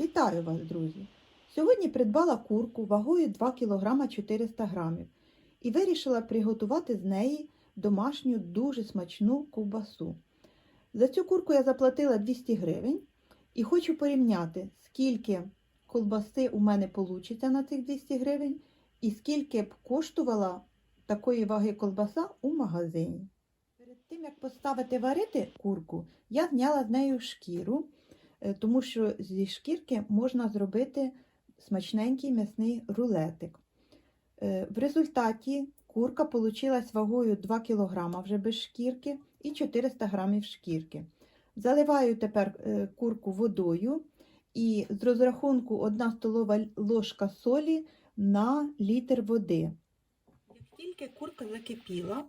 Вітаю вас, друзі! Сьогодні придбала курку вагою 2 кг 400 г і вирішила приготувати з неї домашню дуже смачну ковбасу. За цю курку я заплатила 200 гривень і хочу порівняти, скільки ковбаси у мене вийде на цих 200 гривень і скільки б коштувала такої ваги колбаса у магазині. Перед тим, як поставити варити курку, я зняла з нею шкіру, тому що зі шкірки можна зробити смачненький м'ясний рулетик. Е, В результаті курка вийшла вагою 2 кг вже без шкірки і 400 г шкірки. Заливаю тепер е, курку водою і з розрахунку 1 столова ложка солі на літр води. Як тільки курка закипіла,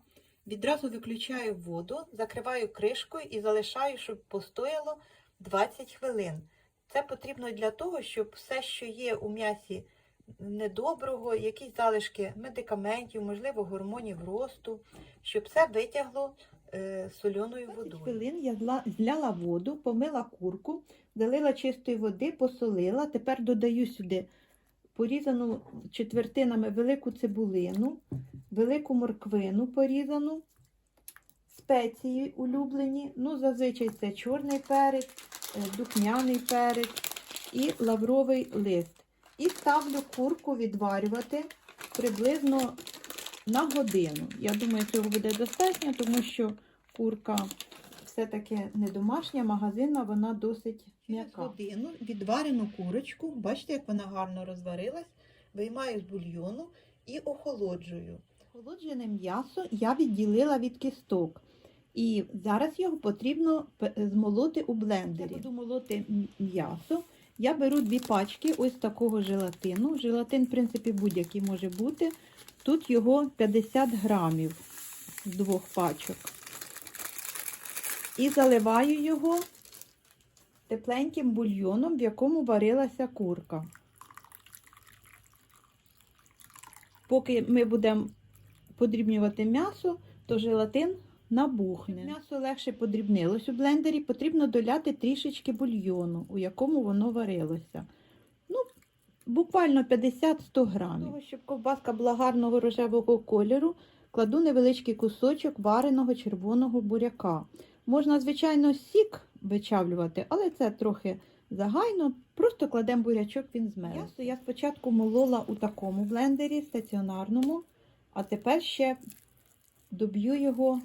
відразу виключаю воду, закриваю кришкою і залишаю, щоб постояло 20 хвилин. Це потрібно для того, щоб все, що є у м'ясі недоброго, якісь залишки медикаментів, можливо, гормонів росту, щоб все витягло е, соленою водою. хвилин я зляла воду, помила курку, залила чистої води, посолила. Тепер додаю сюди порізану четвертинами велику цибулину, велику морквину порізану, спеції улюблені. Ну, зазвичай це чорний перець, е, духмяний перець і лавровий лист. І ставлю курку відварювати приблизно на годину. Я думаю, цього буде достатньо, тому що курка все-таки не домашня, магазинна, вона досить м'яка. годину відварену курочку, бачите, як вона гарно розварилась, виймаю з бульйону і охолоджую. Охолоджене м'ясо я відділила від кісток. І зараз його потрібно змолоти у блендері. Я буду молоти м'ясо. Я беру дві пачки ось такого желатину. Желатин, в принципі, будь-який може бути. Тут його 50 грамів з двох пачок. І заливаю його тепленьким бульйоном, в якому варилася курка. Поки ми будемо подрібнювати м'ясо, то желатин набухне. М'ясо легше подрібнилось у блендері, потрібно доляти трішечки бульйону, у якому воно варилося. Ну, буквально 50-100 грамів. Того, щоб ковбаска була гарного рожевого кольору, кладу невеличкий кусочок вареного червоного буряка. Можна, звичайно, сік вичавлювати, але це трохи загайно. Просто кладемо бурячок, він змерз. М'ясо я спочатку молола у такому блендері стаціонарному, а тепер ще доб'ю його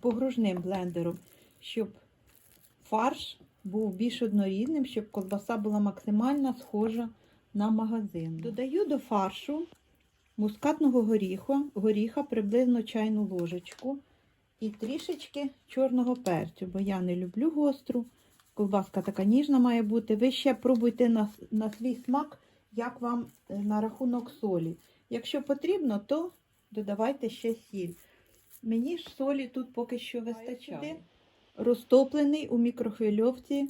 погружним блендером, щоб фарш був більш однорідним, щоб ковбаса була максимально схожа на магазин. Додаю до фаршу мускатного горіха, горіха приблизно чайну ложечку і трішечки чорного перцю, бо я не люблю гостру. Ковбаска така ніжна має бути. Ви ще пробуйте на, на свій смак, як вам е, на рахунок солі. Якщо потрібно, то додавайте ще сіль. Мені ж солі тут поки що вистачає. Розтоплений у мікрохвильовці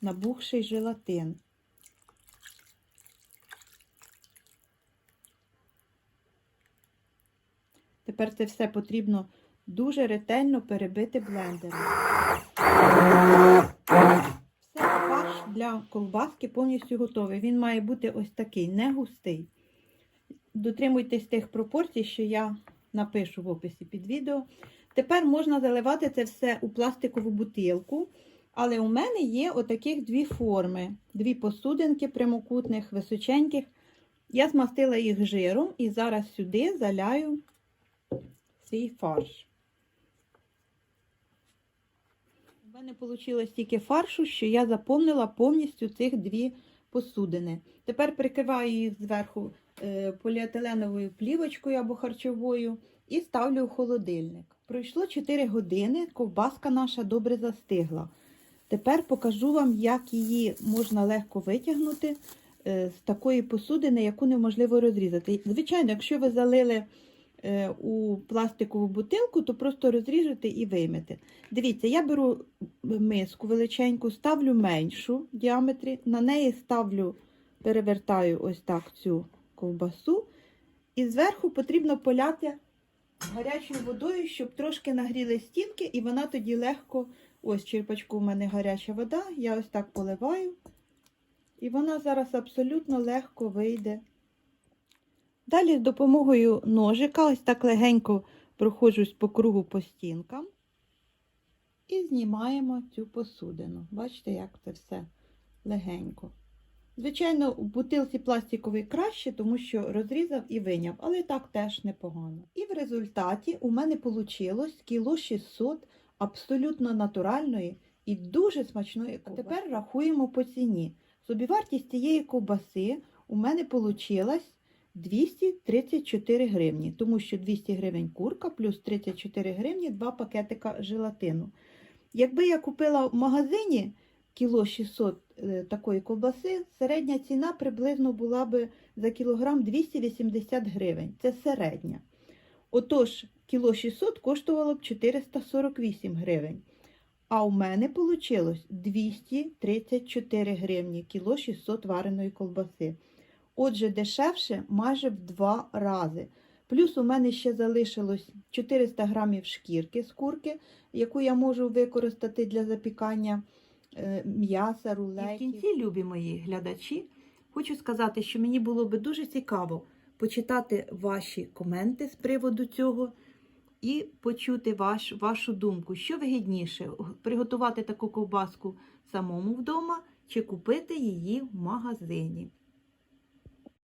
набухший желатин. Тепер це все потрібно дуже ретельно перебити блендером. Все, фарш для колбаски повністю готовий. Він має бути ось такий, не густий. Дотримуйтесь тих пропорцій, що я напишу в описі під відео. Тепер можна заливати це все у пластикову бутилку. Але у мене є отаких дві форми, дві посудинки прямокутних, височеньких. Я змастила їх жиром і зараз сюди заляю свій фарш. У мене вийшло стільки фаршу, що я заповнила повністю цих дві посудини. Тепер прикриваю їх зверху поліетиленовою плівочкою або харчовою і ставлю у холодильник. Пройшло 4 години, ковбаска наша добре застигла. Тепер покажу вам, як її можна легко витягнути е, з такої посудини, яку неможливо розрізати. Звичайно, якщо ви залили е, у пластикову бутилку, то просто розріжете і виймете. Дивіться, я беру миску величеньку, ставлю меншу в діаметрі, на неї ставлю, перевертаю ось так цю ковбасу, і зверху потрібно поляти гарячою водою, щоб трошки нагріли стінки, і вона тоді легко, ось черпачку у мене гаряча вода, я ось так поливаю, І вона зараз абсолютно легко вийде. Далі з допомогою ножика ось так легенько проходжусь по кругу по стінкам і знімаємо цю посудину. Бачите, як це все легенько. Звичайно, у бутилці пластиковій краще, тому що розрізав і виняв, але так теж непогано. І в результаті у мене вийшло кіло 600 абсолютно натуральної і дуже смачної ковбаси. А тепер рахуємо по ціні. Собівартість цієї ковбаси у мене вийшла 234 гривні, тому що 200 гривень курка плюс 34 гривні два пакетика желатину. Якби я купила в магазині кіло 600 е, такої ковбаси, середня ціна приблизно була би за кілограм 280 гривень. Це середня. Отож, кіло 600 коштувало б 448 гривень. А у мене вийшло 234 гривні кіло 600 вареної колбаси. Отже, дешевше майже в два рази. Плюс у мене ще залишилось 400 грамів шкірки з курки, яку я можу використати для запікання м'яса, рулетів. І в кінці, любі мої глядачі, хочу сказати, що мені було би дуже цікаво почитати ваші коменти з приводу цього і почути ваш, вашу думку, що вигідніше приготувати таку ковбаску самому вдома чи купити її в магазині.